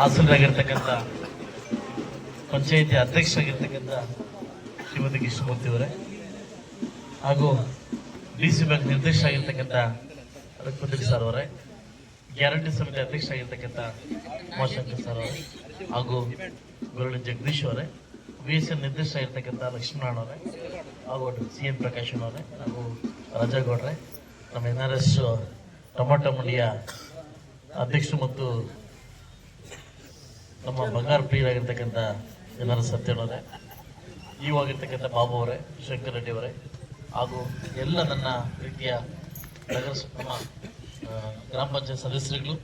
ಹಾಸನರಾಗಿರ್ತಕ್ಕಂಥ ಪಂಚಾಯಿತಿ ಅಧ್ಯಕ್ಷರಾಗಿರ್ತಕ್ಕಂಥ ಶ್ರೀಮತಿ ಕೃಷ್ಣಮೂರ್ತಿ ಅವರೇ ಹಾಗೂ D C bank ನಿರ್ದೇಶಕರಾಗಿರ್ತಕ್ಕಂಥ ರಘುಪತಿ ಸರ್ ಅವರೇ, ಗ್ಯಾರಂಟಿ ಸಮಿತಿ ಅಧ್ಯಕ್ಷರಾಗಿರ್ತಕ್ಕಂಥ ಉಮಾಶಂಕರ್ ಸರ್ ಅವರೇ ಹಾಗೂ ಗುರುಳಿ ಜಗದೀಶ್ ಅವರೇ ಬಿ ಎಸ್ ಎನ್ ನಿರ್ದೇಶಕರಾಗಿರ್ತಕ್ಕಂಥ ಲಕ್ಷ್ಮೀನಾರಾಯಣ ಅವರೇ ಹಾಗೂ ಸಿ ಎನ್ ಪ್ರಕಾಶ್ ಅವರೇ ಹಾಗೂ ರಾಜೇಗೌಡ್ರೆ, ನಮ್ಮ ಎನ್ ಆರ್ ಎಸ್ ಟೊಮಾಟೊ ಮಂಡಿಯ ಅಧ್ಯಕ್ಷರು ಮತ್ತು ನಮ್ಮ ಬಂಗಾರ ಪ್ರಿಯರಾಗಿರ್ತಕ್ಕಂಥ ಎಲ್ಲರ ಸತ್ಯನವರೇ ಈವಾಗಿರ್ತಕ್ಕಂಥ ಬಾಬು ಅವರೇ ಶಂಕರ್ ರೆಡ್ಡಿ ಅವರೇ ಹಾಗೂ ಎಲ್ಲ ನನ್ನ ರೀತಿಯ ನಗರ ನಮ್ಮ ಗ್ರಾಮ ಪಂಚಾಯತ್ ಸದಸ್ಯರುಗಳು,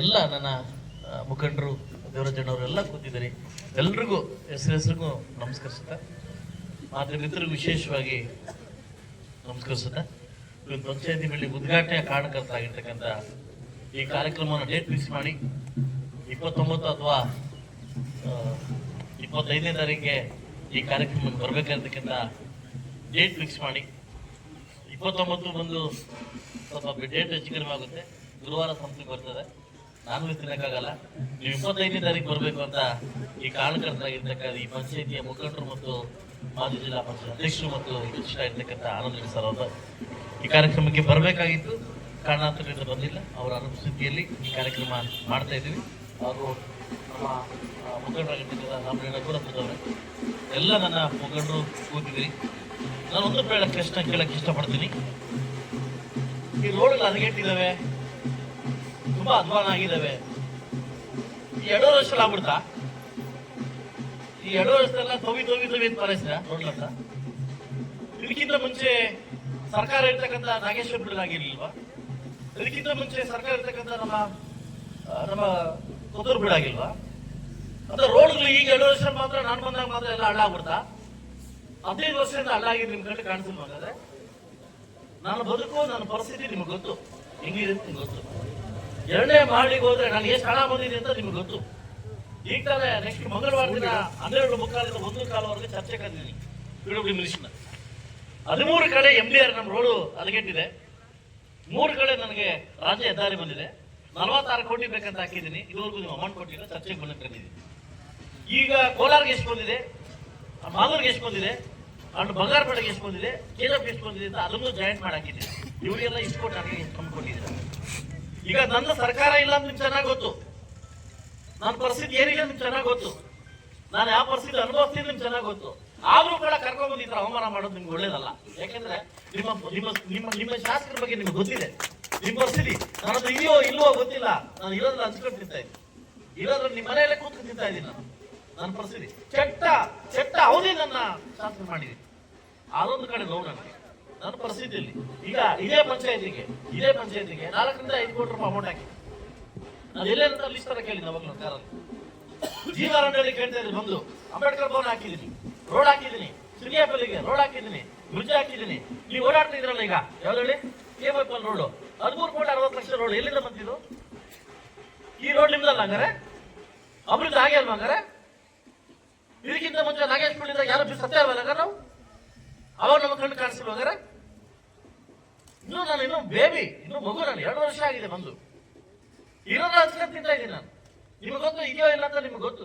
ಎಲ್ಲ ನನ್ನ ಮುಖಂಡರು ದೇವರಾಜಣ್ಣವರು ಎಲ್ಲ ಕೂತಿದ್ದೀರಿ. ಎಲ್ರಿಗೂ ಹೆಸರು ಹೆಸರಿಗೂ ನಮಸ್ಕರಿಸುತ್ತೆ. ಆದರೆ ಮಿತ್ರರಿಗೂ ವಿಶೇಷವಾಗಿ ನಮಸ್ಕರಿಸುತ್ತೆ. ಇವತ್ತು ಪಂಚಾಯತಿ ಮೇಲೆ ಉದ್ಘಾಟನೆಯ ಕಾರಣಕರ್ತರಾಗಿರ್ತಕ್ಕಂಥ ಈ ಕಾರ್ಯಕ್ರಮವನ್ನು ಡೇಟ್ ಫಿಕ್ಸ್ ಮಾಡಿ ಇಪ್ಪತ್ತೊಂಬತ್ತು ಅಥವಾ ಇಪ್ಪತ್ತೈದನೇ ತಾರೀಕಿಗೆ ಈ ಕಾರ್ಯಕ್ರಮಕ್ಕೆ ಬರಬೇಕಂತಕ್ಕಂಥ ಡೇಟ್ ಫಿಕ್ಸ್ ಮಾಡಿ. ಇಪ್ಪತ್ತೊಂಬತ್ತು ಬಂದು ಸ್ವಲ್ಪ ಡೇಟ್ ಹೆಚ್ಚು ಕಡಿಮೆ ಆಗುತ್ತೆ ಗುರುವಾರ ಸಂಸ್ಥೆಗೆ ಬರ್ತದೆ. ನಾನು ತಿನ್ನೋಕ್ಕಾಗಲ್ಲ. ನೀವು ಇಪ್ಪತ್ತೈದನೇ ತಾರೀಕು ಬರಬೇಕು ಅಂತ ಈ ಕಾರಣಕರ್ತರಾಗಿರ್ತಕ್ಕಂಥ ಈ ಪಂಚಾಯಿತಿಯ ಮುಖಂಡರು ಮತ್ತು ಮಾಜಿ ಜಿಲ್ಲಾ ಪಂಚಾಯತ್ ಅಧ್ಯಕ್ಷರು ಮತ್ತು ಇಷ್ಟ ಇರ್ತಕ್ಕಂಥ ಆನಂದ್ ಸರ್ ಅವರು ಈ ಕಾರ್ಯಕ್ರಮಕ್ಕೆ ಬರಬೇಕಾಗಿತ್ತು. ಕಾರಣಾಂತರದಿಂದ ಬಂದಿಲ್ಲ. ಅವರ ಅನುಪಸ್ಥಿತಿಯಲ್ಲಿ ಈ ಕಾರ್ಯಕ್ರಮ ಮಾಡ್ತಾ ಇದ್ದೀವಿ. ಹಾಗೂ ನಮ್ಮ ಮುಖಂಡರಾಗಿರ್ತಕ್ಕಂಥ ಕೂಡ ಕೂತವ್ರೆ ಎಲ್ಲ ನನ್ನ ಮುಖಂಡರು ಕೂತಿದ್ದೀರಿ. ನಾನು ಒಂದು ಬೇಡ ಪ್ರಶ್ನೆ ಕೇಳಕ್ಕೆ ಇಷ್ಟಪಡ್ತೀನಿ. ಈ ರೋಡ್ ಹದಗೆಟ್ಟಿದ್ದಾವೆ ತುಂಬಾ ಅಧ್ವಾನ ಆಗಿದ್ದಾವೆ. ಈ ಎರಡು ವರ್ಷ ಆಗ್ಬಿಡ್ತಾ? ಈ ಎರಡು ವರ್ಷದಲ್ಲ ತೋವಿ ತೋವಿ ತೋವಿ ಅಂತ ಪರಿಸ್ತೀರ ರೋಡ್ ಅಂತ ಇದಕ್ಕಿಂತ ಮುಂಚೆ ಸರ್ಕಾರ ಇರ್ತಕ್ಕಂಥ ನಾಗೇಶ್ವರ ಬಿಡಲಾಗಿರ್ಲಿಲ್ವಾ? ಇದಕ್ಕಿಂತ ಮುಂಚೆ ಸರ್ಕಾರ ಇರ್ತಕ್ಕಂಥ ನಮ್ಮ ನಮ್ಮ ಕೊತ್ತೂರು ಬಿಡಾಗಿಲ್ವಾ ಅಂತ ರೋಡ್ಗಳು ಈಗ ಎರಡು ವರ್ಷ ಮಾತ್ರ, ನಾನು ಬಂದಾಗ ಮಾತ್ರ ಎಲ್ಲ ಹಳ್ಳ ಆಗ್ಬಿಡ್ತಾ? ಹದಿನೈದು ವರ್ಷದಿಂದ ಹಳ್ಳ ಆಗಿದೆ ನಿಮ್ ಕಡೆ ಕಾಣಿಸಿಲ್ಲ ಹಾಗಾದ್ರೆ? ನಾನು ಬದುಕು ನನ್ನ ಪರಿಸ್ಥಿತಿ ನಿಮ್ಗೆ ಗೊತ್ತು. ಹೆಂಗಿದೆ ಅಂತ ನಿಮ್ಗೆ ಗೊತ್ತು. ಎರಡನೇ ಮಾಡಿಗೆ ಹೋದ್ರೆ ನಾನು ಎಷ್ಟು ಹಣ ಬಂದಿದೆ ಅಂತ ನಿಮ್ಗೆ ಗೊತ್ತು. ಈಗ ತಾನೇ ನೆಕ್ಸ್ಟ್ ಮಂಗಳವಾರ ದಿನ ಹನ್ನೆರಡು ಮುಕ್ಕಾಲಿಂದ ಒಂದು ಕಾಲವರೆಗೆ ಚರ್ಚೆ ಕರೆದಿದ್ದೀನಿ. ಪಿಡಬ್ಲ್ಯೂ ಮಿನಿಷನ್ ಹದಿಮೂರು ಕಡೆ ಎಂ ಬಿ ಆರ್ ನಮ್ಮ ರೋಡು ಅಲಗೆಟ್ಟಿದೆ ಮೂರು ಕಡೆ ನನಗೆ ರಾಜ್ಯ ಹೆದ್ದಾರಿ ಬಂದಿದೆ. ನಲವತ್ತಾರು ಕೋಟಿ ಬೇಕಂತ ಹಾಕಿದ್ದೀನಿ. ಇದುವರೆಗೂ ನೀವು ಅಮೌಂಟ್ ಕೊಟ್ಟಿಲ್ಲ ಚರ್ಚೆಗೆ ಬಂದು ಕರೆದಿದ್ದೀನಿ ಈಗ ಕೋಲಾರ್ಗೆ ಎಷ್ಟು ಬಂದಿದೆ? ಮಾಲೂರ್ಗೆ ಎಷ್ಟು ಬಂದಿದೆ? ಅಂಡ್ ಬಂಗಾರಪೇಟೆಗೆ ಎಷ್ಟು ಬಂದಿದೆ? ಕೆಜಪ್ ಎಷ್ಟು ಬಂದಿದೆ ಅಂತ ಅದನ್ನು ಜಾಯಿಂಟ್ ಮಾಡಿ ಇವರೆಲ್ಲ ಇವರಿಗೆಲ್ಲ ಇಷ್ಟು ಕೊಟ್ಟು ನನಗೆ ಕಮ್ಮಿ ಕೊಟ್ಟಿದ್ದಾರೆ. ಈಗ ನನ್ನ ಸರ್ಕಾರ ಇಲ್ಲ ಅಂತ ನಿಮ್ಗೆ ಚೆನ್ನಾಗಿ ಗೊತ್ತು. ನನ್ನ ಪರಿಸ್ಥಿತಿ ಏನಿಲ್ಲ ನಿಮ್ಗೆ ಚೆನ್ನಾಗಿ ಗೊತ್ತು. ನಾನು ಯಾವ ಪರಿಸ್ಥಿತಿ ಅನುಭವಿಸ್ತೀನಿ ನಿಮ್ಗೆ ಚೆನ್ನಾಗಿ ಗೊತ್ತು. ಆದರೂ ಕೂಡ ಕರ್ಕೊಂಡು ಬಂದು ಈ ಥರ ಅವಮಾನ ಮಾಡೋದು ನಿಮ್ಗೆ ಒಳ್ಳೇದಲ್ಲ. ಯಾಕೆಂದ್ರೆ ನಿಮ್ಮ ನಿಮ್ಮ ನಿಮ್ಮ ನಿಮ್ಮ ಶಾಸಕರ ಬಗ್ಗೆ ನಿಮ್ಗೆ ಗೊತ್ತಿದೆ. ನಿಮ್ಮ ಪರಿಸ್ಥಿತಿ ನನ್ನ ಹತ್ರ ಇದೆಯೋ ಇಲ್ವೋ ಗೊತ್ತಿಲ್ಲ. ನಾನು ಇರೋದ್ರ ಹಂಚ್ಕೊಂಡು ತಿಂತಾ ಇದ್ದೀನಿ. ನಿಮ್ಮ ಮನೆಯಲ್ಲೇ ಕೂತ್ಕೊಂಡು ತಿಂತಾ ಇದ್ದೀನಿ ನಾನು. ನನ್ನ ಪರಿಸ್ಥಿತಿ. ಕೆಟ್ಟ ಕೆಟ್ಟ ಅವನೇ ನನ್ನ ಶಾಸನ ಮಾಡಿದೆ. ಅದೊಂದು ಕಡೆ ನೋವು ನನಗೆ. ನನ್ನ ಪರಿಸ್ಥಿತಿಯಲ್ಲಿ. ಈಗ ಇದೇ ಪಂಚಾಯತಿಗೆ ಇದೇ ಪಂಚಾಯತಿಗೆ ನಾಲ್ಕರಿಂದ ಐದು ಕೋಟಿ ರೂಪಾಯಿ ಅಮೌಂಟ್ ಹಾಕಿ. ನಾನು ಎಲ್ಲೇನಂತ ಲಿಸ್ಟ್ ತರ ಕೇಳಿದ್ದೆ ಅವಾಗ ನನ್ನ ಕಾರಲ್ಲಿ. ಜೀವಾರಣ್ಯಲ್ಲಿ ಕೇಳ್ತಾ ಇದ್ದೀನಿ ಬಂದು. ಅಂಬೇಡ್ಕರ್ ಭವನ ಹಾಕಿದ್ದೀನಿ. ರೋಡ್ ಹಾಕಿದ್ದೀನಿ. ಸಿರಿಯಾಪಲ್ಲಿಗೆ ರೋಡ್ ಹಾಕಿದ್ದೀನಿ. ಬ್ರಿಡ್ಜ್ ಹಾಕಿದ್ದೀನಿ. ನೀವು ಓಡಾಡ್ತಿದ್ರಲ್ಲ ಈಗ. ಯಾವ್ದು ಹೇಳಿ? ಕೆ ರೋಡ್ ಹದಿಮೂರು ಕೋಟಿ ಅರವತ್ತು ಲಕ್ಷ ರೋಡ್ ಎಲ್ಲಿಂದ ಬಂದಿದ್ದು? ಈ ರೋಡ್ ನಿಮ್ದಲ್ಲ ಹಂಗಾರೆ? ಅಭಿವೃದ್ಧಿ ಹಾಗೆ ಅಲ್ವಾ ಹಂಗಾರೆ? ಇದಕ್ಕಿಂತ ಮುಂಚೆ ನಾಗೇಶ್ ಬಳ್ಳಿಂದ ಯಾರು ಸತ್ಯ ಅಲ್ವಲ್ಲ ಹಂಗಾರೆ ನಾವು? ಅವಾಗ ನಮ್ಮ ಕಣ್ಣು ಕಾಣಿಸಲು ಹಂಗಾರೆ? ಇನ್ನು ನಾನು ಇನ್ನು ಬೇಬಿ ಇನ್ನು ಮಗು ನಾನು ಎರಡು ವರ್ಷ ಆಗಿದೆ ಬಂದು. ಇರೋದ್ರ ಹಚ್ಕೊಂಡು ನಾನು. ನಿಮ್ಗೆ ಗೊತ್ತು, ಇದೆಯೋ ಇಲ್ಲ ಅಂತ ನಿಮ್ಗೆ ಗೊತ್ತು.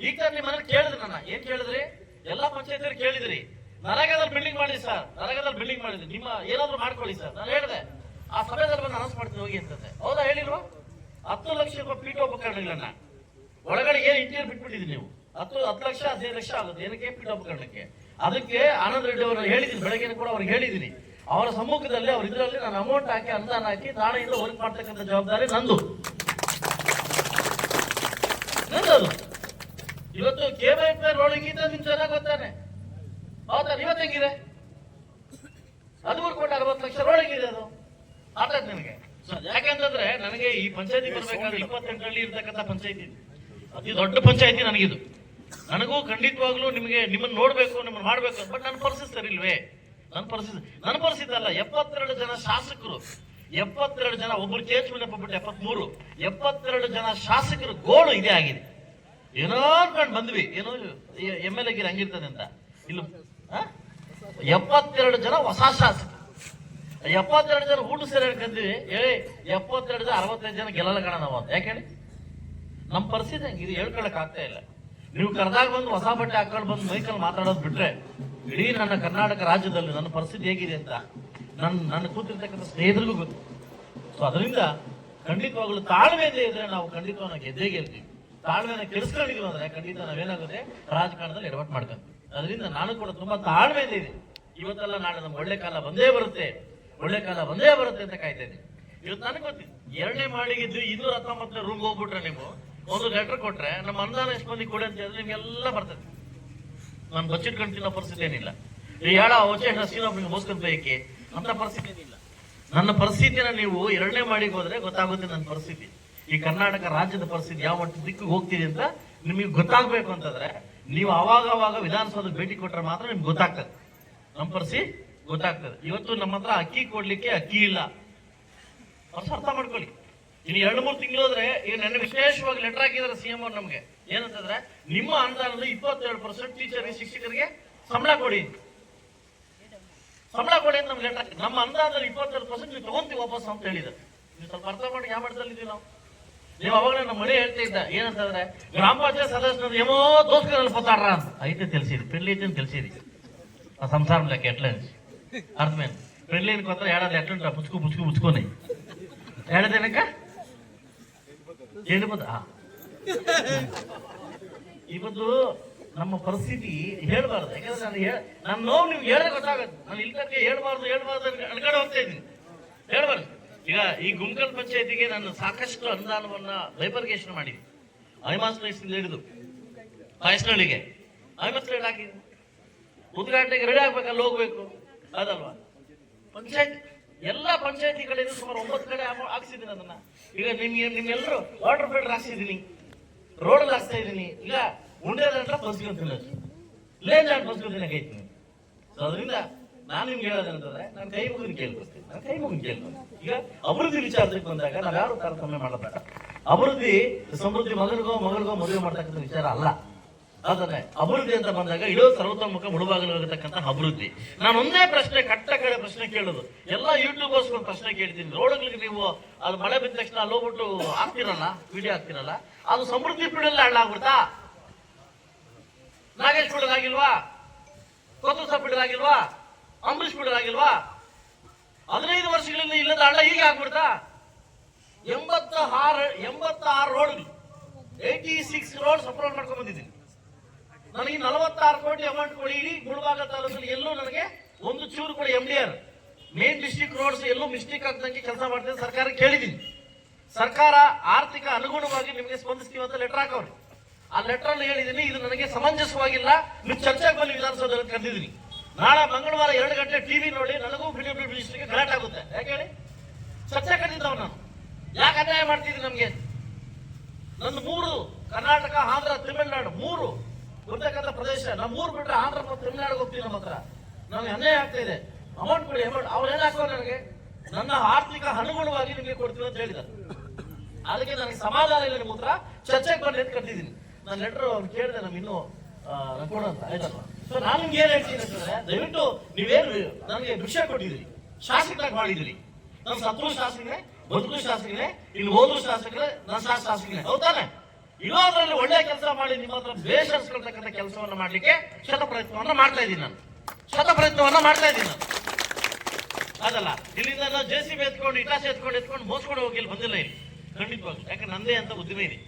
ಈಗ ತಾನು ನಿಮ್ಮ ಮನೇಲಿ ಕೇಳಿದ್ರಿ ನನ್ನ. ಏನ್ ಕೇಳಿದ್ರಿ? ಎಲ್ಲಾ ಪಂಚಾಯತ್ ಕೇಳಿದ್ರಿ. ನರಗದಲ್ಲಿ ಬಿಲ್ಡಿಂಗ್ ಮಾಡಿದ್ರಿ ಸರ್. ನರಗದಲ್ಲಿ ಬಿಲ್ಡಿಂಗ್ ಮಾಡಿದ್ರಿ ನಿಮ್ಮ ಏನಾದ್ರು ಮಾಡ್ಕೊಳ್ಳಿ ಸರ್. ನಾನು ಹೇಳಿದೆ. ಆ ಸಮಯದಲ್ಲಿ ಬಂದು ಅನೌನ್ಸ್ ಮಾಡ್ತೀನಿ, ಹೋಗಿ ಅಂತಂದೆ ಹೌದಾ ಹೇಳಿಲ್ವಾ? ಹತ್ತು ಲಕ್ಷ ರೂಪಾಯಿ ಪೀಠೋಪಕರಣಗಳನ್ನ ಒಳಗಡೆ ಏನು ಇಂಟೀರಿಯರ್ ಬಿಟ್ಬಿಟ್ಟಿದ್ದೀನಿ ನೀವು? ಹತ್ತು ಹತ್ತು ಲಕ್ಷ, ಹದಿನೈದು ಲಕ್ಷ ಆಗುತ್ತೆ. ಏನಕ್ಕೆ ಪೀಠೋಪಕರಣಕ್ಕೆ ಅದಕ್ಕೆ ಆನಂದ್ ರೆಡ್ಡಿ ಅವರು ಹೇಳಿದ್ದೀನಿ ಬೆಳಗ್ಗೆ ಕೂಡ ಅವ್ರಿಗೆ ಹೇಳಿದ್ದೀನಿ. ಅವರ ಸಮ್ಮುಖದಲ್ಲಿ ಅವ್ರ ಇದರಲ್ಲಿ ನಾನು ಅಮೌಂಟ್ ಹಾಕಿ, ಅನುದಾನ ಹಾಕಿ, ನಾಳೆಯಿಂದ ವರ್ಕ್ ಮಾಡ್ತಕ್ಕಂಥ ಜವಾಬ್ದಾರಿ ನಂದು. ನಂದದು ಇವತ್ತು ಕೇಬಲ್ ರೋಡಿಗಿಂತ ನಿಮ್ ಚೆನ್ನಾಗಿ ಗೊತ್ತಾನೆ. ಹೌದಾ? ಇವತ್ತು ಹದಿಮೂರು ಕೋಟಿ ಅರವತ್ತು ಲಕ್ಷ ಒಳಗಿದೆ ಅದು. ಆತದ್ ನನಗೆ. ಯಾಕಂತಂದ್ರೆ ನನಗೆ ಈ ಪಂಚಾಯತಿ ಬರ್ಬೇಕಾದ್ರೆ ಇಪ್ಪತ್ತೆಂಟರಲ್ಲಿ ಇರ್ತಕ್ಕಂಥ ಪಂಚಾಯತಿ. ಅತಿ ದೊಡ್ಡ ಪಂಚಾಯತಿ ನನಗಿದು. ನನಗೂ ಖಂಡಿತವಾಗ್ಲೂ ನಿಮಗೆ ನಿಮ್ಮನ್ನ ನೋಡ್ಬೇಕು, ನಿಮ್ಮನ್ನ ಮಾಡ್ಬೇಕು, ಬಟ್ ನನ್ನ ಪರಿಸ್ಥಿತಿ ಸರಿ ಇಲ್ವೇ? ನನ್ನ ಪರಿಸ್ಥಿತಿ ನನ್ನ ಪರಿಸ್ಥಿತಿ ಅಲ್ಲ, ಎಪ್ಪತ್ತೆರಡು ಜನ ಶಾಸಕರು, ಎಪ್ಪತ್ತೆರಡು ಜನ ಒಬ್ರು ಚೇಚ್ ಬಿಟ್ಟು ಎಪ್ಪತ್ಮೂರು, ಎಪ್ಪತ್ತೆರಡು ಜನ ಶಾಸಕರು ಗೋಳು ಇದೇ ಆಗಿದೆ. ಏನೋ ಅನ್ಕೊಂಡು ಬಂದ್ವಿ. ಏನೋ ಎಂ ಎಲ್ ಎಗೆ ಹಂಗಿರ್ತದೆ ಅಂತ. ಇಲ್ಲ? ಎಪ್ಪತ್ತೆರಡು ಜನ ಹೊಸ ಶಾಸಕರು. ಎಪ್ಪತ್ತೆರಡು ಜನ ಊಟ ಸೇರಿ ಹೇಳ್ಕೊಂತೀವಿ ಹೇಳಿ ಎಪ್ಪತ್ತೆರಡು ಜನ ಅರವತ್ತೈದು ಜನ ಗೆಲ್ಲಲ್ಲ ಕಣ ನಾವು ಅಂತ. ಯಾಕೆ ಹೇಳಿ? ನಮ್ಮ ಪರಿಸ್ಥಿತಿ ಇದು ಹೇಳ್ಕೊಳಕ್ ಆಗ್ತಾ ಇಲ್ಲ. ನೀವು ಕರೆದಾಗ ಬಂದು ಹೊಸ ಬಟ್ಟೆ ಹಾಕೊಂಡು ಬಂದು ಮೈಕಲ್ ಮಾತಾಡೋದು ಬಿಟ್ರೆ ಇಡೀ ನನ್ನ ಕರ್ನಾಟಕ ರಾಜ್ಯದಲ್ಲಿ ನನ್ನ ಪರಿಸ್ಥಿತಿ ಹೇಗಿದೆ ಅಂತ ನನ್ನ ನನ್ನ ಕೂತಿರ್ತಕ್ಕಂಥ ಸ್ನೇಹಿತರಿಗೂ ಗೊತ್ತು. ಸೊ ಅದರಿಂದ ಖಂಡಿತವಾಗ್ಲು ತಾಳ್ಮೆ ಇದೆ ಇದ್ರೆ ನಾವು ಖಂಡಿತವಾಗಿ ಗೆದ್ದೇ ಗೆಲ್ತೀವಿ. ತಾಳ್ಮೆನ ಕೆಡಿಸ್ಕೊಂಡಿದ್ವಿ ಅಂದ್ರೆ ಖಂಡಿತ ನಾವೇನಾಗುತ್ತೆ? ರಾಜಕಾರಣದಲ್ಲಿ ಎಡವಟ್ ಮಾಡ್ಕೊಂತೀವಿ. ಅದರಿಂದ ನಾನು ಕೂಡ ತುಂಬಾ ತಾಳ್ಮೆ ಇದೆ ಇವತ್ತೆಲ್ಲ ನಾಳೆ ನಮ್ಗೆ ಒಳ್ಳೆ ಕಾಲ ಬಂದೇ ಬರುತ್ತೆ. ಒಳ್ಳೆ ಕಾಲ ಬಂದೇ ಬರುತ್ತೆ ಅಂತ ಕಾಯ್ತಾ ಇದ್ದೀನಿ. ಇವತ್ತು ನನಗೆ ಗೊತ್ತಿದೆ ಎರಡನೇ ಮಾಡಿಗಿದ್ದು ಇನ್ನೂರ ಹತ್ತೊಂಬತ್ತನೇ ರೂಮ್ಗೆ ಹೋಗ್ಬಿಟ್ರೆ ನೀವು, ಒಂದು ಲೆಟರ್ ಕೊಟ್ರೆ ನಮ್ಮ ಅನುದಾನ ಎಷ್ಟು ಮಂದಿ ಕೊಡಿ ಅಂತ ಹೇಳಿದ್ರೆ ನಿಮ್ಗೆಲ್ಲ ಬರ್ತದೆ. ನಾನು ಬಚ್ಚಿಟ್ಕೊಂಡು ತಿನ್ನೋ ಪರಿಸ್ಥಿತಿ ಏನಿಲ್ಲ. ಹೇಳ ಅವಚೆ ಹಸಿನೊಬ್ಬನಿಗೆ ಮೋಸ್ಕೊಂಡು ಬೇಕೆ ಅಂತ ಪರಿಸ್ಥಿತಿ ಏನಿಲ್ಲ. ನನ್ನ ಪರಿಸ್ಥಿತಿನ ನೀವು ಎರಡನೇ ಮಾಡಿಗೆ ಹೋದ್ರೆ ಗೊತ್ತಾಗುತ್ತೆ ನನ್ನ ಪರಿಸ್ಥಿತಿ. ಈ ಕರ್ನಾಟಕ ರಾಜ್ಯದ ಪರಿಸ್ಥಿತಿ ಯಾವ ಮಟ್ಟ ದಿಕ್ಕಿಗೆ ಹೋಗ್ತಿದೆ ಅಂತ ನಿಮಗೆ ಗೊತ್ತಾಗಬೇಕು ಅಂತಂದ್ರೆ, ನೀವು ಅವಾಗ ಅವಾಗ ವಿಧಾನಸೌಧ ಭೇಟಿ ಕೊಟ್ಟರೆ ಮಾತ್ರ ನಿಮ್ಗೆ ಗೊತ್ತಾಗ್ತದೆ. ನಮ್ಮ ಪರಿಸ್ಥಿತಿ ಗೊತ್ತಾಗ್ತದೆ. ಇವತ್ತು ನಮ್ಮ ಹತ್ರ ಅಕ್ಕಿ ಕೊಡ್ಲಿಕ್ಕೆ ಅಕ್ಕಿ ಇಲ್ಲ. ಅವ್ರು ಅರ್ಥ ಮಾಡ್ಕೊಳ್ಳಿ. ಇನ್ನು ಎರಡು, ಮೂರು ತಿಂಗಳು ಹೋದ್ರೆ ಈಗ ನನ್ನ ವಿಶೇಷವಾಗಿ ಲೆಟರ್ ಹಾಕಿದಾರೆ ಸಿಎಂ ಅವ್ರು ನಮಗೆ. ಏನಂತಂದ್ರೆ, ನಿಮ್ಮ ಅನುದಾನದ ಇಪ್ಪತ್ತೆರಡು ಪರ್ಸೆಂಟ್ ಟೀಚರ್ ಶಿಕ್ಷಕರಿಗೆ ಸಂಬಳ ಕೊಡಿ. ಸಂಬಳ ಕೊಡಿ ಅಂತ ನಮ್ಗೆ ಲೆಟರ್ ಹಾಕಿ ನಮ್ಮ ಅನುದಾನದಲ್ಲಿ ಇಪ್ಪತ್ತೆರಡು ಪರ್ಸೆಂಟ್ ನೀವು ತಗೊಂತೀವಿ ವಾಪಸ್ ಅಂತ ಹೇಳಿದ್ರೆ. ನೀವು ಸ್ವಲ್ಪ ಅರ್ಥ ಮಾಡಿ ಯಾವ ಮಟ್ಟದಲ್ಲಿದ್ದೀವಿ ನಾವು? ನೀವು ಅವಾಗ ನಮ್ಮ ಮಳೆ ಹೇಳ್ತಾ ಇದ್ದ, ಏನಂತಂದ್ರೆ, ಗ್ರಾಮ ಪಂಚಾಯತ್ ಸದಸ್ಯನ ಏನೋ ದೋಸ್ಕರಲ್ಲಿ ಪತ್ತಾಡ್ರ ಅಂತ. ಐತೆ, ತಿಳಿಸಿರಿ. ಪೆರ್ಲಿ ಐತೆ ತಿಳಿಸಿರಿ. ಆ ಸಂಸಾರ ಲೆಕ್ಕ అర్థమైంది పెళ్ళికి కొత్త ఏడాది ఎట్లుంటా పుచ్చుకు పుచ్చుకు పుచ్చుకొని ఏడాది వెనక ಹೇಳಿಬೋದು ಇವತ್ತು ನಮ್ಮ ಪರಿಸ್ಥಿತಿ ಹೇಳ್ಬಾರ್ದು ಯಾಕಂದ್ರೆ ನಾನು ಹೇಳ್- ನನ್ನ ನೋವು ನಿಮ್ಗೆ ಹೇಳಿದ್ರೆ ಗೊತ್ತಾಗುತ್ತೆ ನಾನು ಇಲ್ಲಿ ತನಕ ಹೇಳ್ಬಾರ್ದು ಹೇಳ್ಬಾರ್ದು ಅನ್ಕ- ಅನ್ಕೊಂಡು ಹೋಗ್ತಾ ಇದ್ದೀನಿ ಹೇಳ್ಬಾರ್ದು ಈಗ ಈ ಗುಂಕಲ್ ಪಂಚಾಯತಿಗೆ ನಾನು ಸಾಕಷ್ಟು ಅನುದಾನವನ್ನ ಬೈಬರ್ಗೇಷನ್ ಮಾಡಿದ್ದೀನಿ ಐಮಾಸ್ಲೇಷನ್ ಹಿಡಿದು ಕಾಯಸ್ನಳ್ಳಿಗೆ ಐಮಾಸ್ಲೇಟ್ ಹಾಕಿದ್ದೀನಿ ಉದ್ಘಾಟನೆಗೆ ರೆಡಿ ಆಗ್ಬೇಕಲ್ಲ ಹೋಗ್ಬೇಕು ಅದಲ್ವಾ? ಪಂಚಾಯತ್, ಎಲ್ಲ ಪಂಚಾಯತಿಗಳಿಂದ ಸುಮಾರು ಒಂಬತ್ತು ಕಡೆ ಹಾಕಿ- ಹಾಕ್ಸಿದ್ದೀನಿ ಅದನ್ನ. ಈಗ ನಿಮ್ಗೆ ನಿಮ್ಮೆಲ್ಲರೂ ವಾಟರ್ ಫಿಲ್ಟರ್ ಹಾಕ್ಸಿದ್ದೀನಿ. ರೋಡ್ ಹಾಕ್ತಾ ಇದ್ದೀನಿ. ಈಗ ಉಂಡೆ ಹತ್ರ ಪಂಚ್ಕೊಂತೀನಿ ಲೇನ್ ಲ್ಯಾಂಡ್ ಪಂಚ್ಕೊಂತೀನಿ ಆಗೈತಿ ಸೊ ಅದರಿಂದ ನಾನು ನಿಮ್ಗೆ ಹೇಳೋದಂತಂದ್ರೆ ನಾನು ಕೈ ಮುಗಿದು ಕೇಳ್ಕೊಳ್ತೀನಿ. ನಾನು ಕೈ ಮುಗಿದು ಕೇಳ್ತೀನಿ ಈಗ ಅಭಿವೃದ್ಧಿ ವಿಚಾರಕ್ಕೆ ಬಂದಾಗ ನಾವು ಯಾರು ತಾರತಮ್ಯ ಮಾಡಬೇಡ ಅಭಿವೃದ್ಧಿ, ಸಮೃದ್ಧಿ ಮಗನಿಗೋ ಮಗಳಿಗೋ ಮದುವೆ ಮಾಡ್ತಕ್ಕಂಥ ವಿಚಾರ ಅಲ್ಲ. ಅದನ್ನೇ ಅಭಿವೃದ್ಧಿ ಅಂತ ಬಂದಾಗ ಇಡೋ ಸರ್ವತೋಮುಖ ಹೋಗತಕ್ಕಂಥ ಅಭಿವೃದ್ಧಿ. ನಾನು ಒಂದೇ ಪ್ರಶ್ನೆ ಕಟ್ಟ ಕಡೆ ಪ್ರಶ್ನೆ ಕೇಳೋದು. ಎಲ್ಲ ಯೂಟ್ಯೂಬರ್ಸ್ ಒಂದು ಪ್ರಶ್ನೆ ಕೇಳ್ತೀನಿ. ರೋಡ್ಗಳಿಗೆ ನೀವು ಅದು ಮಳೆ ಬಿದ್ದ ತಕ್ಷಣ ಅಲ್ಲಿ ಹೋಗ್ಬಿಟ್ಟು ಹಾಕ್ತಿರಲ್ಲ ವಿಡಿಯೋ ಹಾಕ್ತಿರಲ್ಲ, ಅದು ಸಮೃದ್ಧಿ ಪೀಡಲ್ಲಿ ಹಳ್ಳಾಗ್ಬಿಡ್ತಾ ನಾಗೇಶ್ ಬಿಡೋದಾಗಿಲ್ವಾ ಕೊತ್ತೂಸ ಬಿಡೋದಾಗಿಲ್ವಾ ಅಂಬರೀಷ್ ಬಿಡೋದಾಗಿಲ್ವಾ ಹದಿನೈದು ವರ್ಷಗಳಿಂದ ಇಲ್ಲದ ಹಳ್ಳ ಹೀಗೆ ಆಗ್ಬಿಡ್ತಾ? ಎಂಬತ್ತ ಆರು ಎಂಬತ್ತ ಆರು ರೋಡ್ ಏಯ್ಟಿ ಸಿಕ್ಸ್ ರೋಡ್ ಸಪ್ರೋಲ್ ಮಾಡ್ಕೊಂಡ್ ಬಂದಿದ್ದೀನಿ. ನನಗೆ ನಲವತ್ತಾರು ಕೋಟಿ ಅಮೌಂಟ್ ಕೊಡಿ. ಇಡೀ ತಾಲೂಕಲ್ಲಿ ಎಲ್ಲೂ ನನಗೆ ಒಂದು ಚೂರು ಕೂಡ M D R main district roads ಎಲ್ಲೂ ಮಿಸ್ಟೇಕ್ ಆಗ್ದಂಗೆ ಕೆಲಸ ಮಾಡ್ತೇನೆ ಸರ್ಕಾರ ಕೇಳಿದ್ದೀನಿ. ಸರ್ಕಾರ ಆರ್ಥಿಕ ಅನುಗುಣವಾಗಿ ನಿಮಗೆ ಸ್ಪಂದಿಸ್ತೀವಿ ಅಂತ ಲೆಟರ್ ಹಾಕೋರು ಆ ಲೆಟರ್ ಅಲ್ಲಿ ಹೇಳಿದ್ದೀನಿ, ಇದು ನನಗೆ ಸಮಂಜಸವಾಗಿಲ್ಲ. ನೀವು ಚರ್ಚೆ ಬಂದು ವಿಧಾನಸೌಧದಲ್ಲಿ ಕರೆದಿದ್ದೀನಿ. ನಾಳೆ ಮಂಗಳವಾರ ಎರಡು ಗಂಟೆ ಟಿವಿ ನೋಡಿ ನನಗೂ ಫಿಲಿಂ ಮಿನಿಸ್ಟ್ರಿಗೆ ಕರೆಕ್ಟ್ ಆಗುತ್ತೆ. ಯಾಕೆ ಹೇಳಿ? ಚರ್ಚೆ ಕರೆದಿದ್ದವ್ ನಾನು. ಯಾಕೆ ಅನ್ಯಾಯ ಮಾಡ್ತಿದ್ದೀನಿ ನಮಗೆ? ನನ್ನ ಮೂರು ಕರ್ನಾಟಕ, ಆಂಧ್ರ, ತಮಿಳುನಾಡು ಮೂರು. ಇರ್ತಕ್ಕಂಥ ಪ್ರದೇಶ ನಮ್ಮೂರು ಬಿಟ್ರೆ ಆಂಧ್ರ ಮತ್ತು ತಮಿಳುನಾಡಿಗೆ ಹೋಗ್ತೀವಿ ನಮ್ಮ ಹತ್ರ. ನಮ್ಗೆ ಅನ್ಯಾಯ ಆಗ್ತಾ ಇದೆ. ಅಮೌಂಟ್ ಕೊಡಿ ಅಮೌಂಟ್ ಅವ್ರು ಏನ್ ಹಾಕೋ ನನಗೆ? ನನ್ನ ಆರ್ಥಿಕ ಅನುಗುಣವಾಗಿ ನಿಮಗೆ ಕೊಡ್ತೀವಿ ಅಂತ ಹೇಳಿದ್ದಾರೆ. ಅದಕ್ಕೆ ನನಗೆ ಸಮಾಧಾನ ಇಲ್ಲ ನಿಮ್ಮ ಹತ್ರ. ಚರ್ಚೆಗೆ ಬಂದು ಅಂತ ಕಟ್ಟಿದ್ದೀನಿ. ನಾನು ಲೆಟರ್ ಅವ್ರು ಕೇಳಿದೆ ನಮ್ಗೆ ಇನ್ನು ಕೊಡು ಅಂತ, ಆಯ್ತಲ್ವಾ? ಸೊ ನಾನು ನಿಮ್ಗೆ ಏನ್ ಹೇಳ್ತೀನಿ ಅಂತಂದ್ರೆ ದಯವಿಟ್ಟು ನೀವೇನು, ನನಗೆ ವಿಷಯ ಕೊಟ್ಟಿದ್ದೀರಿ. ಶಾಸಕರಾಗಿ ಮಾಡಿದಿರಿ ನಮ್ಮ ಸತ್ರು ಶಾಸಕರೇ ಬದುಕು ಶಾಸಕರೇ ಇಲ್ಲಿ ಓದು ಶಾಸಕರೇ, ನನ್ನ ಶಾಸ ಶಾಸಕರೇ ಹೌದಾನೆ ಇರೋದ್ರಲ್ಲಿ ಒಳ್ಳೆ ಕೆಲಸ ಮಾಡಿ ನಿಮ್ಮ ಹತ್ರ ಬೇಸರಿಸ್ಕೊಳ್ತಕ್ಕಂಥ ಕೆಲಸವನ್ನ ಮಾಡ್ಲಿಕ್ಕೆ ಶತ ಪ್ರಯತ್ನವನ್ನ ಮಾಡ್ತಾ ಇದ್ದೀನಿ ನಾನು. ಶತ ಪ್ರಯತ್ನವನ್ನ ಮಾಡ್ತಾ ಇದ್ದೀನಿ ನಾನು. ಅದಲ್ಲ ಇಲ್ಲಿಂದ ನಾವು ಜೆ ಸಿ ಬಿ ಎತ್ಕೊಂಡು ಇಟಾಸ್ ಎತ್ಕೊಂಡು ಎತ್ಕೊಂಡು ಮೋಸ್ಕೊಂಡು ಹೋಗಿ ಇಲ್ಲಿ ಬಂದಿಲ್ಲ ಇಲ್ಲಿ. ಖಂಡಿತವಾಗ್ಲು. ಯಾಕಂದ್ರೆ ನಂದೇ ಅಂತ ಉದ್ದಿಮೆ ಇದೆ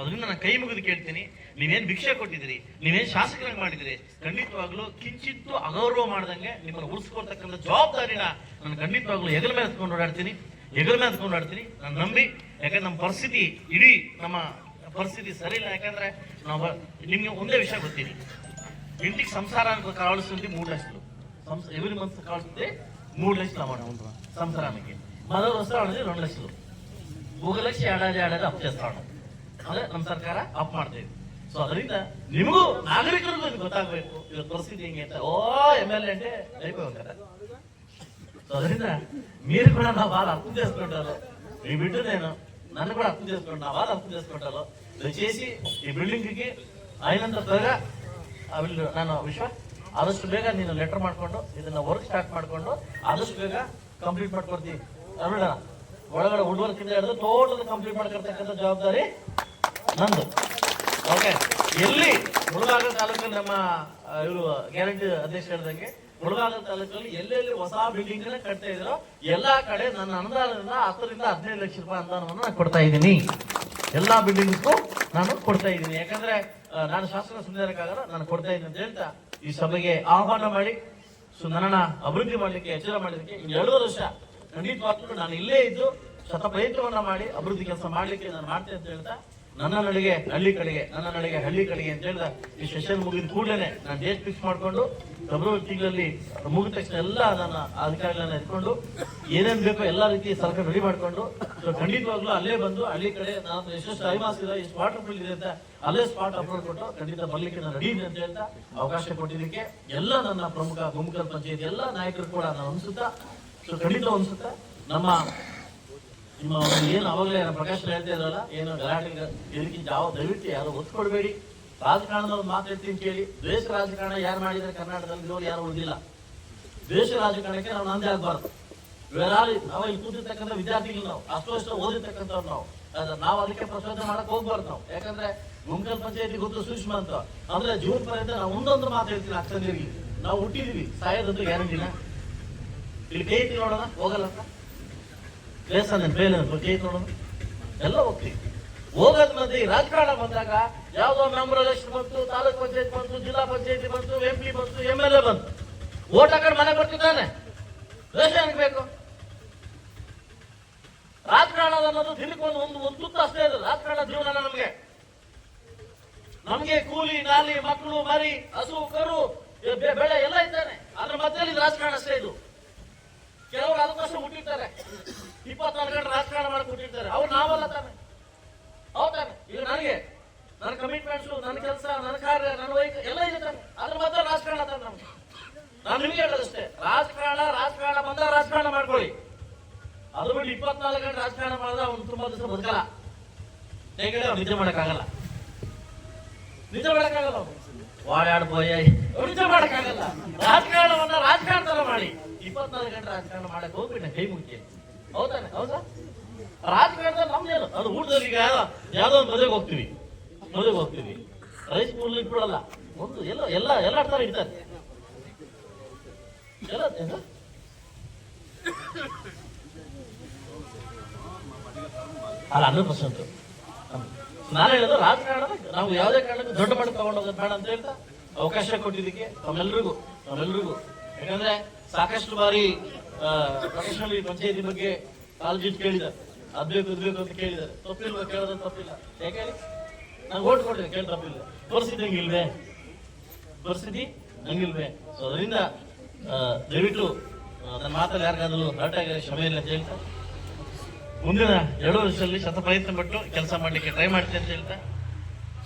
ಅದರಿಂದ ನಾನು ಕೈ ಮುಗಿದು ಕೇಳ್ತೀನಿ. ನೀವೇನ್ ಭಿಕ್ಷೆ ಕೊಟ್ಟಿದ್ದೀರಿ, ನೀವೇನ್ ಶಾಸಕರಾಗಿ ಮಾಡಿದಿರಿ ಖಂಡಿತವಾಗ್ಲೂ ಕಿಂಚಿತ್ತು ಅಗೌರವ ಮಾಡ್ದಂಗೆ ನಿಮ್ಮನ್ನು ಉಳಿಸ್ಕೊಳ್ತಕ್ಕಂಥ ಜವಾಬ್ದಾರಿನ ನಾನು ಖಂಡಿತವಾಗ್ಲೂ ಹೆಗಲ ಮೇಲೆ ಎತ್ಕೊಂಡು ಓಡಾಡ್ತೀನಿ. ಹೆಗಲ ಮೇಲೆ ಎತ್ಕೊಂಡು ಓಡಾಡ್ತೀನಿ. ನಾನು ನಂಬಿ. ಯಾಕಂದ್ರೆ ನಮ್ಮ ಪರಿಸ್ಥಿತಿ ಇಡೀ ನಮ್ಮ ಪರಿಸ್ಥಿತಿ ಸರಿ ಇಲ್ಲ ಯಾಕಂದ್ರೆ ನಾವು ನಿಮ್ಗೆ ಒಂದೇ ವಿಷಯ ಗೊತ್ತೀನಿ ఇంటికి సంసారానికి కావాల్సింది మూడు లక్షలు ఎవ్రీ మంత్ కావాల్సింది మూడు లక్షలు అమౌంట్ సంసారానికి మదర్ వస్తా ఉన్నది రెండు లక్షలు ఒక ಲಕ್ಷ ಏಡಾದಿ ಏಡಾದಿ ಅಪ್ చేస్తా ఉన్నాం ಅದೇ ನಮ್ಮ ಸರ್ಕಾರ ಅಪ್ ಮಾಡ್ತಾ ಇದೆ ಸೊ ಅದರಿಂದ ನಿಮಗೂ ನಾಗರಿಕರಿಗೂ ಇದು ಗೊತ್ತಾಗಬೇಕು ಇವತ್ತು ಪರಿಸ್ಥಿತಿ ಹೆಂಗೆ ಅಂತ ಓ ಎಮ್ ಎಲ್ ಎ అంటే అయిపోయాం కదా సో ಅದರಿಂದ మీరు కూడా నా బాధ అర్థం చేసుకుంటారు మీ బిడ్డ నేను నన్ను కూడా అర్థం చేసుకుంటాను నా బాధ అర్థం చేసుకుంటారు దయచేసి ఈ బిల్డింగ్ కి అయినంత త్వరగా ಆ ವಿಲ್ ನಾನು ವಿಶ್ವ ಆದಷ್ಟು ಬೇಗ ನೀನು ಲೆಟರ್ ಮಾಡ್ಕೊಂಡು ಇದನ್ನ ವರ್ಕ್ ಸ್ಟಾರ್ಟ್ ಮಾಡ್ಕೊಂಡು ಆದಷ್ಟು ಬೇಗ ಕಂಪ್ಲೀಟ್ ಮಾಡ್ಕೊಡ್ತೀವಿ ಅಲ್ಲ ಒಳಗಡೆ ವುಡ್ ವರ್ಕ್ ಇಂದ ಹಿಡಿದು ಟೋಟಲ್ ಕಂಪ್ಲೀಟ್ ಮಾಡ್ಕೊಳ್ತಕ್ಕಂಥ ಜವಾಬ್ದಾರಿ ನಂದು ಓಕೆ ಎಲ್ಲಿ ಮುಳಬಾಗಲ ತಾಲೂಕು ನಮ್ಮ ಇವರು ಗ್ಯಾರಂಟಿ ಅಧ್ಯಕ್ಷ ಹೇಳಿದಂಗೆ ಮುಳಬಾಗಲ ತಾಲೂಕಲ್ಲಿ ಎಲ್ಲೆಲ್ಲಿ ಹೊಸ ಬಿಲ್ಡಿಂಗ್ ಕಟ್ತಾ ಇದ್ರು ಎಲ್ಲಾ ಕಡೆ ನನ್ನ ಅನುದಾನದಿಂದ ಹತ್ತರಿಂದ ಹದಿನೈದು ಲಕ್ಷ ರೂಪಾಯಿ ಅನುದಾನವನ್ನು ನಾನು ಕೊಡ್ತಾ ಇದ್ದೀನಿ. ಎಲ್ಲಾ ಬಿಲ್ಡಿಂಗ್ಸ್ಗೂ ನಾನು ಕೊಡ್ತಾ ಇದ್ದೀನಿ. ಯಾಕಂದ್ರೆ ನಾನು ಶಾಸನ ಸುಂದರಕ್ಕಾಗಲ್ಲ ನಾನು ಕೊಡ್ತಾ ಇದ್ದೀನಿ ಅಂತ ಹೇಳ್ತಾ ಈ ಸಭೆಗೆ ಆಹ್ವಾನ ಮಾಡಿ ಸೊ ನನ್ನನ್ನ ಅಭಿವೃದ್ಧಿ ಮಾಡಲಿಕ್ಕೆ, ಎಚ್ಚರ ಮಾಡಲಿಕ್ಕೆ ಎರಡು ವರ್ಷ ಖಂಡಿತವಾಗ್ಲೂ ನಾನು ಇಲ್ಲೇ ಇದ್ದು ಸತ ಪ್ರಯತ್ನವನ್ನ ಮಾಡಿ ಅಭಿವೃದ್ಧಿ ಕೆಲಸ ಮಾಡ್ಲಿಕ್ಕೆ ನಾನು ಮಾಡ್ತೇನೆ ಅಂತ ಹೇಳ್ತಾ, ನನ್ನ ನಡಿಗೆ ಹಳ್ಳಿ ಕಡೆಗೆ, ನನ್ನ ನಡಿಗೆ ಹಳ್ಳಿ ಕಡೆಗೆ ಅಂತ ಹೇಳಿದ ಈ ಸೆಷನ್ ಮುಗಿದ ಕೂಡಲೇ ನಾನು ಡೇಟ್ ಫಿಕ್ಸ್ ಮಾಡ್ಕೊಂಡು ಫೆಬ್ರವರಿ ತಿಂಗಳಲ್ಲಿ ಮುಗಿದ ತಕ್ಷಣ ಎಲ್ಲ ನನ್ನ ಅಧಿಕಾರಿಗಳನ್ನ ಎತ್ಕೊಂಡು ಏನೇನ್ ಬೇಕೋ ಎಲ್ಲಾ ರೀತಿ ಸರ್ಕಾರ ರೆಡಿ ಮಾಡ್ಕೊಂಡು ಖಂಡಿತವಾಗ್ಲೂ ಅಲ್ಲೇ ಬಂದು ಹಳ್ಳಿ ಕಡೆ ನಾನು ಎಷ್ಟೆಷ್ಟು ಐಮಾಸ್ ಇದೆ ಎಷ್ಟು ವಾಟರ್ ಇದೆ ಅಂತ ಅಲ್ಲೇ ಸ್ಪಾಟ್ ಅಪ್ಲೋಡ್ ಕೊಟ್ಟು ಖಂಡಿತ ಬರ್ಲಿಕ್ಕೆ ನಾನು ರೆಡಿ ಅಂತ ಹೇಳ್ತಾ ಅವಕಾಶ ಕೊಟ್ಟಿದ್ದಕ್ಕೆ ಎಲ್ಲ ನನ್ನ ಪ್ರಮುಖ ಗುಮ್ಕರ್ ಪಂಚಾಯತ್, ಎಲ್ಲ ನಾಯಕರು ಕೂಡ ನಾನು ಅನ್ಸುತ್ತಾ, ಸೊ ಖಂಡಿತ ಅನ್ಸುತ್ತಾ ನಮ್ಮ, ನಿಮ್ಮ ಏನು ಅವಾಗಲೇ ಪ್ರಕಾಶ್ ಹೇಳ್ತಾ ಇದ್ರಲ್ಲ, ಏನು ಗಲಾಟೆ ಇದಕ್ಕಿಂತ ಯಾವ ದಯವಿಟ್ಟು ಯಾರು ಒತ್ತು ರಾಜಕಾರಣದ ಮಾತಾಡ್ತೀನಿ ಕೇಳಿ ದೇಶ ರಾಜಕಾರಣ ಯಾರು ಮಾಡಿದ್ರೆ ಕರ್ನಾಟಕದಲ್ಲಿ ಇರೋರು ಯಾರು ಉಳಿದಿಲ್ಲ? ದ್ವೇಷ ರಾಜಕಾರಣಕ್ಕೆ ನಾವು ನಂದೇ ಆಗಬಾರ್ದು. ಇವೆಲ್ಲ ನಾವು ಇಲ್ಲಿ ಕೂತಿರ್ತಕ್ಕಂಥ ವಿದ್ಯಾರ್ಥಿಗಳು ನಾವು ಅಷ್ಟು ಅಷ್ಟು ಓದಿರ್ತಕ್ಕಂಥವ್ರು ನಾವು. ನಾವು ಅದಕ್ಕೆ ಪ್ರಚೋದನೆ ಮಾಡಕ್ ಹೋಗ್ಬಾರ್ದು ನಾವು. ಯಾಕಂದ್ರೆ ಗುಂಕಲ್ ಪಂಚಾಯತಿ ಗೊತ್ತು ಸೂಕ್ಷ್ಮ ಅಂತ. ಅಂದ್ರೆ ಜೂನ್ ಪರ್ಯಂತ ನಾವು ಒಂದೊಂದು ಮಾತಾಡ್ತೀನಿ ಹೇಳ್ತೀನಿ ಅಕ್ಕಂದಿರಿಗೆ. ನಾವು ಹುಟ್ಟಿದೀವಿ ಸಾಯೋದಂತೂ ಗ್ಯಾರಂಟಿನ ಇಲ್ಲಿ ಕೈ ನೋಡೋಣ, ಹೋಗಲ್ಲ ಪ್ಲೇಸ್ ಅಂದ್ರೆ ಬೇಲೆ ಕೈ ನೋಡೋಣ? ಎಲ್ಲ ಹೋಗ್ತೀವಿ ಹೋಗೋದ್ ಮಂದಿ, ರಾಜಕಾರಣ ಬಂದಾಗ ಯಾವ್ದೋ ಮೆಂಬರ್ ಎಲೆಕ್ಷನ್ ಬಂತು, ತಾಲೂಕ್ ಪಂಚಾಯತ್ ಬಂತು, ಜಿಲ್ಲಾ ಪಂಚಾಯತ್ ಬಂತು ಎಂ ಪಿ ಬಂತು ಎಂ ಎಲ್ ಎ ಬಂತು. ಓಟ್ ಹಾಕೊಂಡು ಮನೆ ಬರ್ತಿದ್ದಾನೆ ಏನಕ್ಕೆ ಬೇಕು? ರಾಜಕಾರಣ ಅನ್ನೋದು ದಿನಕ್ಕೊಂದು ಒಂದು ಒಂದು ತುತ್ತು ಅಷ್ಟೇ ಇದೆ ರಾಜಕಾರಣ ಜೀವನ ನಮಗೆ. ನಮಗೆ ಕೂಲಿ, ನಾಲಿ, ಮಕ್ಕಳು, ಮರಿ, ಹಸು, ಕರು ಬೆಳೆ ಎಲ್ಲ ಇದ್ದಾನೆ. ಅದ್ರ ಮಧ್ಯದಲ್ಲಿ ಇದು ರಾಜಕಾರಣ ಅಷ್ಟೇ ಇದು. ಕೆಲವರು ಅದಕ್ಕೋಸ್ಕರ ಹುಟ್ಟಿರ್ತಾರೆ. ಇಪ್ಪತ್ನಾಲ್ಕು ಗಂಟೆ ರಾಜಕಾರಣ ಮಾಡಿ ಹುಟ್ಟಿರ್ತಾರೆ. ಅವ್ರು ನಾವಲ್ಲ ತಾನೆ. ಹೌದಾನೆ ಇದು ನನಗೆ. ನನ್ನ ಕಮಿಟ್ಮೆಂಟ್ಸ್ ನನ್ನ ಕೆಲಸ, ನನ್ನ ಕಾರ್ಯ, ನನ್ನ ಎಲ್ಲ ಇದೆ ಅದ್ರ ಮಾತ್ರ ರಾಜಕಾರಣ ತಾನೆ ನಮ್ಗೆ ನಾನು ನಿಮಗೆ ಹೇಳೋದಷ್ಟೇ. ರಾಜಕಾರಣ ರಾಜಕಾರಣ ಬಂದ ರಾಜಕಾರಣ ಮಾಡ್ಕೊಳ್ಳಿ. ಅದು ಬಿಟ್ಟು ಇಪ್ಪತ್ನಾಲ್ಕು ಗಂಟೆ ರಾಜಕಾರಣ ಮಾಡಿದ್ರೆ ಅವ್ನು ತುಂಬಾ ದಿವಸ ಬದುಕಲ್ಲ. ಹೇಗೆ ಅವ್ನು ನಿದ್ದೆ ಮಾಡೋಕ್ಕಾಗಲ್ಲ. ನಿದ್ದೆ ಮಾಡೋಕ್ಕಾಗಲ್ಲ ವಾಡಾಡ್ ಬೋಯ ನಿದ್ದೆ ಮಾಡಕ್ಕಾಗಲ್ಲ. ರಾಜಕಾರಣವನ್ನ ರಾಜಕಾರಣ ತರ ಮಾಡಿ. ಇಪ್ಪತ್ನಾಲ್ಕು ಗಂಟೆ ರಾಜಕಾರಣ ಮಾಡಕ್ಕೆ ಹೋಗ್ಬಿಟ್ಟು ಕೈ ಮುಗ್ತೀನಿ ಹೌದಾನೆ? ಹೌದಾ? ರಾಜಕಾರಣದಲ್ಲಿ ನಮ್ದೇನು ಅದು ಊಟದಲ್ಲಿ ಈಗ ಯಾವುದೋ ಒಂದು ಮದುವೆಗೆ ಹೋಗ್ತೀವಿ. ಮದುವೆಗೆ ಹೋಗ್ತೀವಿ. ರೈಸ್ ಮೂಲ ಇಟ್ಬಿಡಲ್ಲ. ಒಂದು ಎಲ್ಲ ಎಲ್ಲ ಎಲ್ಲ ಆಡ್ತಾರೆ ಇಡ್ತಾರೆ. ಎಲ್ಲ? ಅಲ್ಲ ಹಂಡ್ರೆಡ್ ಪರ್ಸೆಂಟ್ ನಾನು ಹೇಳೋದು ರಾಜಕಾರಣ ನಾವು ಯಾವುದೇ ಕಾರಣಕ್ಕೂ ದೊಡ್ಡ ಮಣ್ಣು ತಗೊಂಡೋಗೋದು ಬೇಡ ಅಂತ ಹೇಳ್ತಾ ಅವಕಾಶ ಕೊಟ್ಟಿದ್ದಕ್ಕೆ ತಮ್ಮೆಲ್ರಿಗೂ ತಮ್ಮೆಲ್ರಿಗೂ ಯಾಕಂದ್ರೆ ಸಾಕಷ್ಟು ಬಾರಿ ಪ್ರೊಫೆಷನಲ್ ಪಂಚಾಯತಿ ಬಗ್ಗೆ ಕಾಳಜಿ ಕೇಳಿದ್ದಾರೆ. ಅದ್ ಬೇಕು ಅಂತ ಕೇಳಿದ್ದಾರೆ. ತಪ್ಪಿಲ್ಲ ಕೇಳೋದು ತಪ್ಪಿಲ್ಲ. ಯಾಕೆ ನಾನು ಓಟ್ ಕೊಡ್ತೀನಿ, ಕೇಳಿ ತಪ್ಪಿಲ್ಲ ಪರಿಸ್ಥಿತಿ ಹಂಗಿಲ್ವೇ ಪರಿಸ್ಥಿತಿ ಹಂಗಿಲ್ವೇ ಸೊ ಅದರಿಂದ ದಯವಿಟ್ಟು ನನ್ನ ಮಾತಲ್ಲಿ ಯಾರಿಗಾದ್ರೂ ಆಗಿದೆ ಕ್ಷಮೆ ಇಲ್ಲ ಅಂತ ಹೇಳ್ತಾ, ಮುಂದಿನ ಎರಡು ವರ್ಷದಲ್ಲಿ ಶತ ಪ್ರಯತ್ನ ಪಟ್ಟು ಕೆಲಸ ಮಾಡ್ಲಿಕ್ಕೆ ಟ್ರೈ ಮಾಡ್ತೀನಿ ಅಂತ ಹೇಳ್ತಾ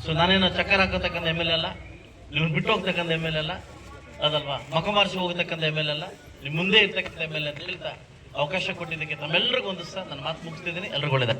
ಸೊ ನಾನೇನು ಚಕ್ಕರ್ ಹಾಕೋತಕ್ಕಂಥ ಎಂ ಎಲ್ ಅಲ್ಲ, ನೀವು ಬಿಟ್ಟು ಹೋಗ್ತಕ್ಕಂಥ ಎಂ ಎಲ್ ಅಲ್ಲ, ಅದಲ್ವಾ? ಮಕ ಮಾರಿಸಿ ಹೋಗತಕ್ಕಂಥ ಎಂ ಎಲ್ ಅಲ್ಲ ನಿಮ್ ಮುಂದೆ ಇರ್ತಕ್ಕಂಥ ಎಂ ಎಲ್ ಅಂತ ಹೇಳ್ತಾ ಅವಕಾಶ ಕೊಟ್ಟಿದ್ದಕ್ಕೆ ತಮ್ಮೆಲ್ಲರಿಗೂ ಒಂದು ಸಹ ನನ್ನ ಮಾತು ಮುಗಿಸ್ತಿದ್ದೀನಿ. ಎಲ್ರಿಗೂ ಒಳ್ಳೆಯದ